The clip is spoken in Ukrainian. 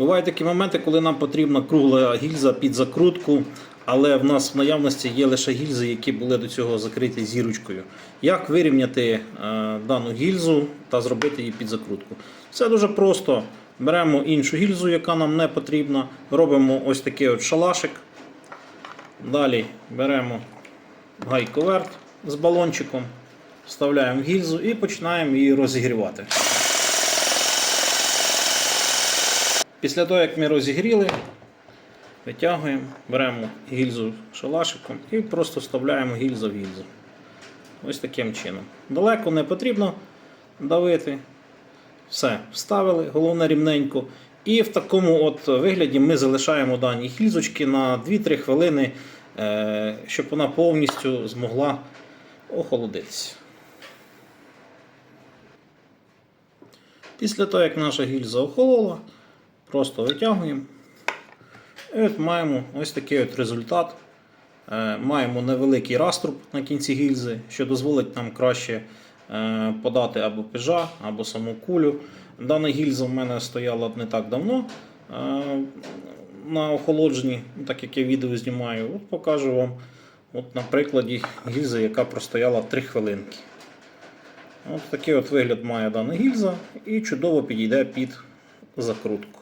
Бувають такі моменти, коли нам потрібна кругла гільза під закрутку, але в нас в наявності є лише гільзи, які були до цього закриті зірочкою. Як вирівняти е, дану гільзу та зробити її під закрутку? Все дуже просто. Беремо іншу гільзу, яка нам не потрібна, робимо ось такий от шалашик. Далі беремо гайковерт з балончиком, вставляємо в гільзу і починаємо її розігрівати. Після того, як ми розігріли, витягуємо, беремо гільзу шалашиком і просто вставляємо гільзу в гільзу. Ось таким чином. Далеко не потрібно давити. Все, вставили, головне рівненько. І в такому от вигляді ми залишаємо дані гільзочки на 2-3 хвилини, е, щоб вона повністю змогла охолодитися. Після того, як наша гільза охолола, просто витягуємо. І от маємо ось такий от результат. Е, Маємо невеликий раструб на кінці гільзи, що дозволить нам краще е, подати або пежа, або саму кулю. Дана гільза в мене стояла не так давно е, на охолодженні, так як я відео знімаю. От покажу вам от на прикладі гільзи, яка простояла 3 хвилинки. От такий от вигляд має дана гільза і чудово підійде під закрутку.